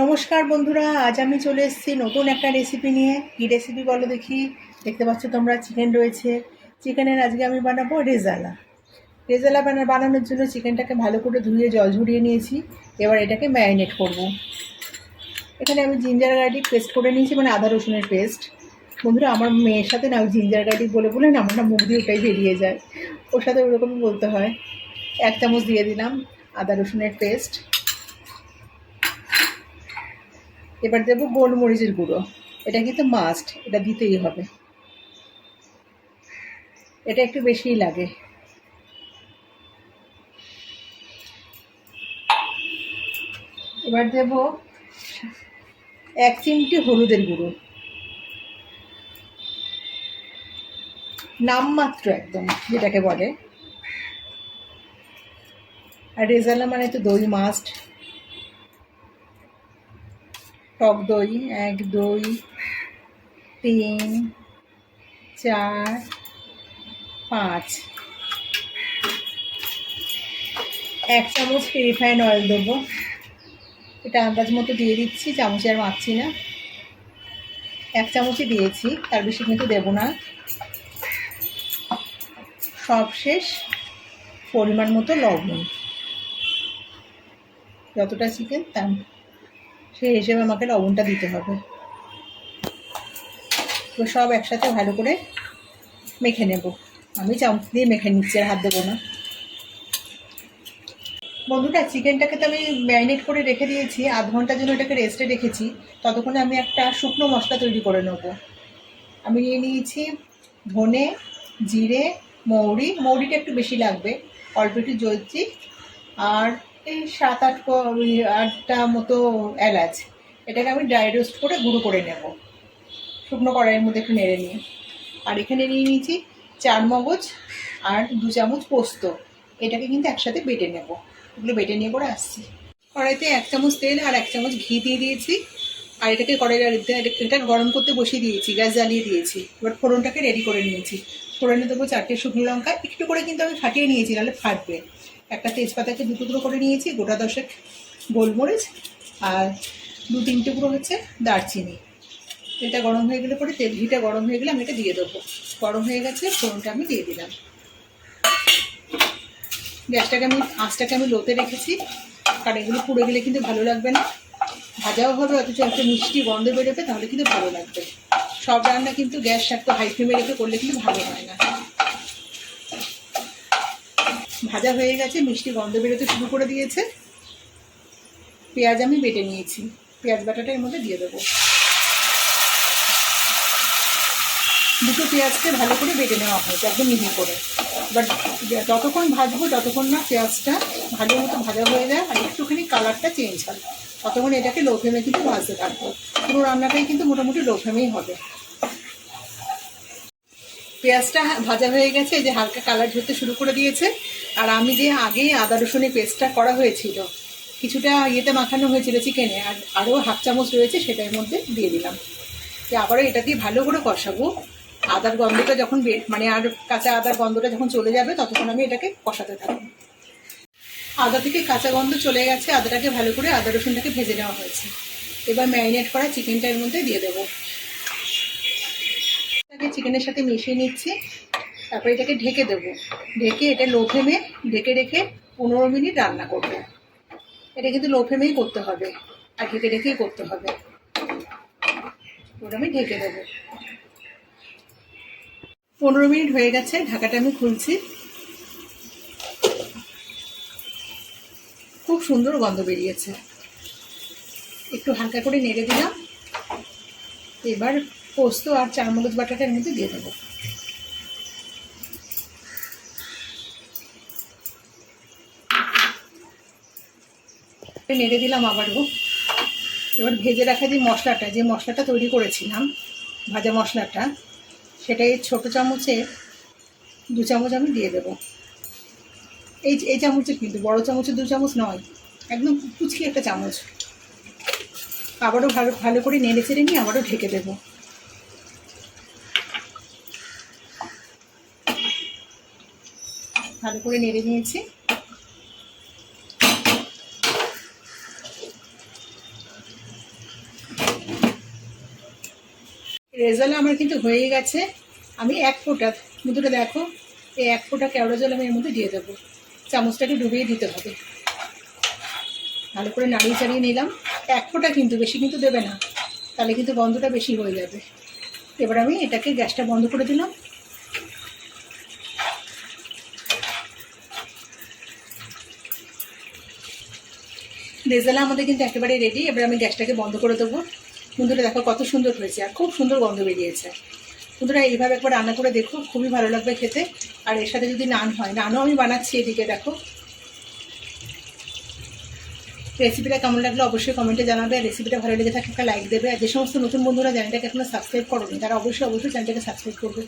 নমস্কার বন্ধুরা, আজ আমি চলে এসেছি নতুন একটা রেসিপি নিয়ে। কী রেসিপি বলো দেখি? দেখতে পাচ্ছ তোমরা চিকেন রয়েছে। চিকেনের আজকে আমি বানাবো রেজালা। রেজালা বানা বানানোর জন্য চিকেনটাকে ভালো করে ধুয়ে, জল ঝরিয়ে নিয়েছি। এবার এটাকে ম্যারিনেট করব। এখানে আমি জিঞ্জার গার্লিক পেস্ট করে নিয়েছি মানে আদা রসুনের পেস্ট বন্ধুরা, আমার মেয়ের সাথে না জিঞ্জার গার্লিক বলে বলে না, আমার না মুখ দিয়ে ওটাই বেরিয়ে যায়। ওর সাথে ওরকমই বলতে হয়। এক চামচ দিয়ে দিলাম আদা রসুনের পেস্ট এবার দেবো গোলমরিচের গুঁড়ো। এটা কিন্তু মাস্ট এটা দিতেই হবে। এটা একটু বেশিই লাগে। এবার দেব এক চিমটি হলুদের গুঁড়ো। নামমাত্র একদম, যেটাকে বলে। আর রেজালা মানে তো দই মাস্ট টক দই, এক, দই, তিন, চার, পাঁচ। এক চামচ রিফাইন অয়েল দেবো। এটা আন্দাজ মতো দিয়ে দিচ্ছি, চামচে আর মাখছি না। এক চামচই দিয়েছি, তার বেশি কিন্তু দেবো না। সব শেষ, পরিমাণ মতো লবণ। যতটা চিকেন, তার সেই হিসেবে আমাকে লবণটা দিতে হবে। তো সব একসাথে ভালো করে মেখে নেব। আমি চামচ দিয়ে মেখে নিচ্ছি আর হাত দেবো না। বন্ধুটা চিকেনটাকে তো আমি ম্যারিনেট করে রেখে দিয়েছি। আধ ঘণ্টার জন্য এটাকে রেস্টে রেখেছি, ততক্ষণে আমি একটা শুকনো মশলা তৈরি করে নেব। আমি নিয়ে নিয়েছি ধনে, জিরে, মৌরি। মৌরিটা একটু বেশি লাগবে, অল্প একটু জলচি আর এই সাত আট আটটা মতো এলাচ এটাকে আমি ড্রাই রোস্ট করে গুঁড়ো করে নেব। শুকনো কড়াইয়ের মধ্যে একটু নেড়ে নিয়ে। আর এখানে নিয়ে নিয়েছি চার মগজ আর দু চামচ পোস্ত। এটাকে কিন্তু একসাথে বেটে নেব। এগুলো বেটে নিয়ে করে আসছি। কড়াইতে এক চামচ তেল আর এক চামচ ঘি দিয়ে দিয়েছি। আর এটাকে কড়াইয়ের এটা গরম করতে বসিয়ে দিয়েছি, গ্যাস জ্বালিয়ে দিয়েছি। এবার ফোড়নটাকে রেডি করে নিয়েছি। ফোড়নে দেবো চারটে শুকনো লঙ্কা, একটু করে কিন্তু আমি ফাটিয়ে নিয়েছি, নাহলে ফাটবে। একটা তেজপাতাকে দু টুকরো করে নিয়েছি, গোটা দশেক গোলমরিচ, আর দু তিন টুকরো হচ্ছে দারচিনি। এটা গরম হয়ে গেলে পরে তেল ঘিটা গরম হয়ে গেলে আমি এটা দিয়ে দেবো। গরম হয়ে গেছে, ফোড়নটা আমি দিয়ে দিলাম। গ্যাসটাকে আমি আঁচটাকে আমি লোতে রেখেছি, কারণ এগুলো পুড়ে গেলে কিন্তু ভালো লাগবে না। ভাজাও হবে, অথচ একটা মিষ্টি গন্ধ বেরোবে, তাহলে কিন্তু ভালো লাগবে। সব রান্না কিন্তু গ্যাস একটু হাই ফ্লেমে রেখে করলে কিন্তু ভালো হয় না। ভাজা হয়ে গেছে, মিষ্টি গন্ধ বেরোতে শুরু করে দিয়েছে। পেঁয়াজ আমি বেটে নিয়েছি। পেঁয়াজ বাটাটা এর মধ্যে দিয়ে দেবো। দুটো পেঁয়াজকে ভালো করে বেটে নেওয়া হয়েছে, একদম মিহি করে। বাট যতক্ষণ ভাজবো, ততক্ষণ না পেঁয়াজটা ভালো মতো ভাজা হয়ে যায় আর একটুখানি কালারটা চেঞ্জ হয়। ততক্ষণ এটাকে লো ফ্লেমে কিন্তু ভাজতে থাকব। পুরো রান্নাটাই কিন্তু মোটামুটি লো ফ্লেমেই হবে। পেঁয়াজটা ভাজা হয়ে গেছে যে হালকা কালার ঝরতে শুরু করে দিয়েছে। আর আমি যে আগেই আদা রসুনের পেস্টটা করা হয়েছিল, কিছুটা ইয়েতে মাখানো হয়েছিল চিকেনে আর আরও হাফ চামচ রয়েছে সেটার মধ্যে দিয়ে দিলাম। যে আবারও এটা দিয়ে ভালো করে কষাবো। আদার গন্ধটা যখন মানে আর কাঁচা আদার গন্ধটা যখন চলে যাবে, ততক্ষণ আমি এটাকে কষাতে থাকব। আদা থেকে কাঁচা গন্ধ চলে গেছে, আদাটাকে ভালো করে আদা রসুনটাকে ভেজে নেওয়া হয়েছে। এবার ম্যারিনেট করা চিকেনটা এর মধ্যে দিয়ে দেবো। এটাকে চিকেনের সাথে মিশিয়ে নিচ্ছি, তারপরে এটাকে ঢেকে দেবো। ঢেকে এটা লো ফ্লেমে ঢেকে রেখে পনেরো মিনিট রান্না করব। এটা কিন্তু লো ফ্লেমেই করতে হবে, আর ঢেকে রেখেই করতে হবে। ওটা আমি ঢেকে দেবো। পনেরো মিনিট হয়ে গেছে, ঢাকাটা আমি খুলছি। খুব সুন্দর গন্ধ বেরিয়েছে। একটু হালকা করে নেড়ে দিলাম। এবার পোস্ত আর চারমগজ বাটাটার মধ্যে দিয়ে দেবো। নেড়ে দিলাম আবারও। এবার ভেজে রাখা যে মশলাটা যে মশলাটা তৈরি করেছিলাম, ভাজা মশলাটা সেটা এই ছোটো চামচে, দু চামচ আমি দিয়ে দেবো। এই এই চামচে কিন্তু, বড় চামচে দু চামচ নয়, একদম কুচকি একটা চামচ। আবারও ভালো ভালো করে নেড়ে চেড়ে নিয়ে আবারও ঢেকে দেবো। ভালো করে নেড়ে নিয়েছি। রেজাল্ট আমার কিন্তু হয়ে গেছে। আমি এক ফোঁটা মুদুটা দেখো, এই এক ফোঁটা কেওড়া জল আমি এর মধ্যে দিয়ে দেবো। চামচটাকে ডুবিয়ে দিতে হবে। ভালো করে নাড়িয়ে চাড়িয়ে নিলাম। এক ফোঁটা কিন্তু বেশি কিন্তু দেবে না। তাহলে কিন্তু গন্ধটা বেশি হয়ে যাবে। এবার আমি এটাকে গ্যাসটা বন্ধ করে দিলাম। রেজালা আমাদের কিন্তু একেবারে রেডি এবার আমি গ্যাসটাকে বন্ধ করে দেবো। বন্ধুরা দেখো, কত সুন্দর হয়েছে আর খুব সুন্দর গন্ধ বেরিয়েছে। বন্ধুরা, এইভাবে একবার রান্না করে দেখো, খুবই ভালো লাগবে খেতে। আর এর সাথে যদি নান হয়, নানও আমি বানাচ্ছি এদিকে দেখো। রেসিপিটা কেমন লাগল অবশ্যই কমেন্টে জানাবে। আর রেসিপিটা ভালো লেগে থাকে একটা লাইক দেবে। আর যে সমস্ত নতুন বন্ধুরা চ্যানেলটাকে এখনও সাবস্ক্রাইব করোনি, তারা অবশ্যই অবশ্যই চ্যানেলটাকে সাবস্ক্রাইব করবে।